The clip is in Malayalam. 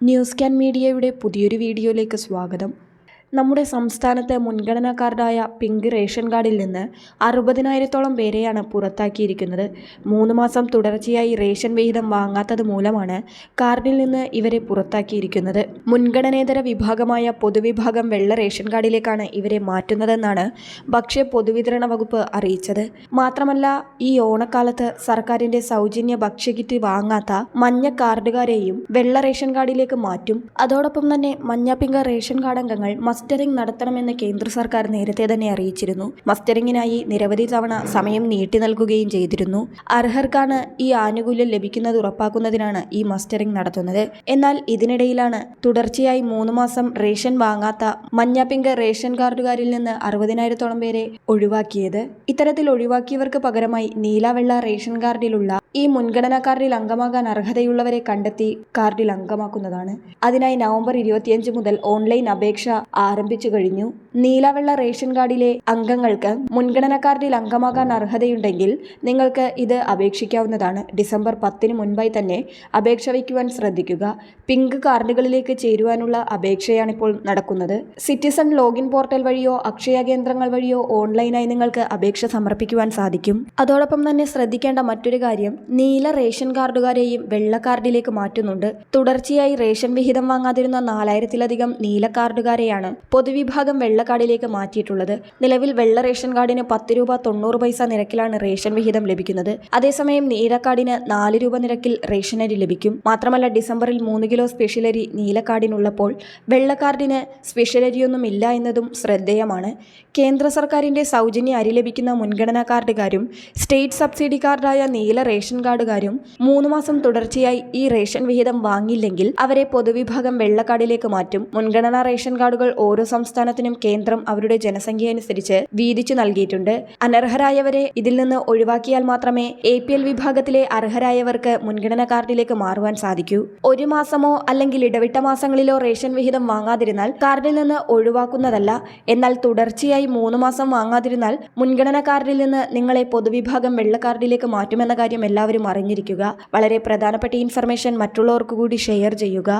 ന്യൂസ് ക്യാൻ മീഡിയയുടെ പുതിയൊരു വീഡിയോയിലേക്ക് സ്വാഗതം. നമ്മുടെ സംസ്ഥാനത്തെ മുൻഗണനാ കാർഡായ പിങ്ക് റേഷൻ കാർഡിൽ നിന്ന് അറുപതിനായിരത്തോളം പേരെയാണ് പുറത്താക്കിയിരിക്കുന്നത്. മൂന്ന് മാസം തുടർച്ചയായി റേഷൻ വിഹിതം വാങ്ങാത്തത് മൂലമാണ് കാർഡിൽ നിന്ന് ഇവരെ പുറത്താക്കിയിരിക്കുന്നത്. മുൻഗണനേതര വിഭാഗമായ പൊതുവിഭാഗം വെള്ള റേഷൻ കാർഡിലേക്കാണ് ഇവരെ മാറ്റുന്നതെന്നാണ് ഭക്ഷ്യ പൊതുവിതരണ വകുപ്പ് അറിയിച്ചത്. മാത്രമല്ല ഈ ഓണക്കാലത്ത് സർക്കാരിന്റെ സൗജന്യ ഭക്ഷ്യകിറ്റ് വാങ്ങാത്ത മഞ്ഞ കാർഡുകാരെയും വെള്ള റേഷൻ കാർഡിലേക്ക് മാറ്റും. അതോടൊപ്പം തന്നെ മഞ്ഞ പിങ്ക റേഷൻ കാർഡ് അംഗങ്ങൾ മസ്റ്ററിംഗ് നടത്തണമെന്ന് കേന്ദ്ര സർക്കാർ നേരത്തെ തന്നെ അറിയിച്ചിരുന്നു. മസ്റ്ററിംഗിനായി നിരവധി തവണ സമയം നീട്ടി നൽകുകയും ചെയ്തിരുന്നു. അർഹർക്കാണ് ഈ ആനുകൂല്യം ലഭിക്കുന്നത് ഉറപ്പാക്കുന്നതിനാണ് ഈ മസ്റ്ററിംഗ് നടത്തുന്നത്. എന്നാൽ ഇതിനിടയിലാണ് തുടർച്ചയായി മൂന്ന് മാസം റേഷൻ വാങ്ങാത്ത മഞ്ഞപ്പിങ്ക റേഷൻ കാർഡുകാരിൽ നിന്ന് അറുപതിനായിരത്തോളം പേരെ ഒഴിവാക്കിയത്. ഇത്തരത്തിൽ ഒഴിവാക്കിയവർക്ക് പകരമായി നീലവെള്ള റേഷൻ കാർഡിലുള്ള ഈ മുൻഗണനാ കാർഡിൽ അംഗമാകാൻ അർഹതയുള്ളവരെ കണ്ടെത്തി കാർഡിൽ അംഗമാക്കുന്നതാണ്. അതിനായി നവംബർ ഇരുപത്തിയഞ്ച് മുതൽ ഓൺലൈൻ അപേക്ഷ ആരംഭിച്ചു കഴിഞ്ഞു. നീലവെള്ള റേഷൻ കാർഡിലെ അംഗങ്ങൾക്ക് മുൻഗണനാ കാർഡിൽ അംഗമാകാൻ അർഹതയുണ്ടെങ്കിൽ നിങ്ങൾക്ക് ഇത് അപേക്ഷിക്കാവുന്നതാണ്. ഡിസംബർ പത്തിന് മുൻപായി തന്നെ അപേക്ഷ വയ്ക്കുവാൻ ശ്രദ്ധിക്കുക. പിങ്ക് കാർഡുകളിലേക്ക് ചേരുവാനുള്ള അപേക്ഷയാണിപ്പോൾ നടക്കുന്നത്. സിറ്റിസൺ ലോഗിൻ പോർട്ടൽ വഴിയോ അക്ഷയ കേന്ദ്രങ്ങൾ വഴിയോ ഓൺലൈനായി നിങ്ങൾക്ക് അപേക്ഷ സമർപ്പിക്കുവാൻ സാധിക്കും. അതോടൊപ്പം തന്നെ ശ്രദ്ധിക്കേണ്ട മറ്റൊരു കാര്യം നീല റേഷൻ കാർഡുകാരെയും വെള്ള കാർഡിലേക്ക് മാറ്റുന്നുണ്ട്. തുടർച്ചയായി റേഷൻ വിഹിതം വാങ്ങാതിരുന്ന നാലായിരത്തിലധികം നീല കാർഡുകാരെയാണ് പൊതുവിഭാഗം വെള്ള കാർഡിലേക്ക് മാറ്റിയിട്ടുള്ളത്. നിലവിൽ വെള്ള റേഷൻ കാർഡിന് പത്ത് രൂപ തൊണ്ണൂറ് പൈസ നിരക്കിലാണ് റേഷൻ വിഹിതം ലഭിക്കുന്നത്. അതേസമയം നീല കാർഡിന് നാല് രൂപ നിരക്കിൽ റേഷൻ അരി ലഭിക്കും. മാത്രമല്ല ഡിസംബറിൽ മൂന്ന് കിലോ സ്പെഷ്യൽ അരി നീല കാർഡിനുള്ളപ്പോൾ വെള്ള കാർഡിന് സ്പെഷ്യൽ അരിയൊന്നും ഇല്ല എന്നതും ശ്രദ്ധേയമാണ്. കേന്ദ്ര സർക്കാരിന്റെ സൗജന്യ അരി ലഭിക്കുന്ന മുൻഗണനാ കാർഡുകാരും സ്റ്റേറ്റ് സബ്സിഡി കാർഡായ നീല റേഷൻ കാർഡുകാരും മൂന്ന് മാസം തുടർച്ചയായി ഈ റേഷൻ വിഹിതം വാങ്ങിയില്ലെങ്കിൽ അവരെ പൊതുവിഭാഗം വെള്ള കാർഡിലേക്ക് മാറ്റും. മുൻഗണനാ റേഷൻ കാർഡുകൾ ഓരോ സംസ്ഥാനത്തിനും കേന്ദ്രം അവരുടെ ജനസംഖ്യ അനുസരിച്ച് വീതിച്ചു നൽകിയിട്ടുണ്ട്. അനർഹരായവരെ ഇതിൽ നിന്ന് ഒഴിവാക്കിയാൽ മാത്രമേ എ പി എൽ വിഭാഗത്തിലെ അർഹരായവർക്ക് മുൻഗണനാ കാർഡിലേക്ക് മാറുവാൻ സാധിക്കൂ. ഒരു മാസമോ അല്ലെങ്കിൽ ഇടവിട്ട മാസങ്ങളിലോ റേഷൻ വിഹിതം വാങ്ങാതിരുന്നാൽ കാർഡിൽ നിന്ന് ഒഴിവാക്കുന്നതല്ല. എന്നാൽ തുടർച്ചയായി മൂന്ന് മാസം വാങ്ങാതിരുന്നാൽ മുൻഗണനാ കാർഡിൽ നിന്ന് നിങ്ങളെ പൊതുവിഭാഗം വെള്ള കാർഡിലേക്ക് മാറ്റുമെന്ന കാര്യം എല്ലാവരും അറിഞ്ഞിരിക്കുക. വളരെ പ്രധാനപ്പെട്ട ഇൻഫർമേഷൻ മറ്റുള്ളവർക്ക് കൂടി ഷെയർ ചെയ്യുക.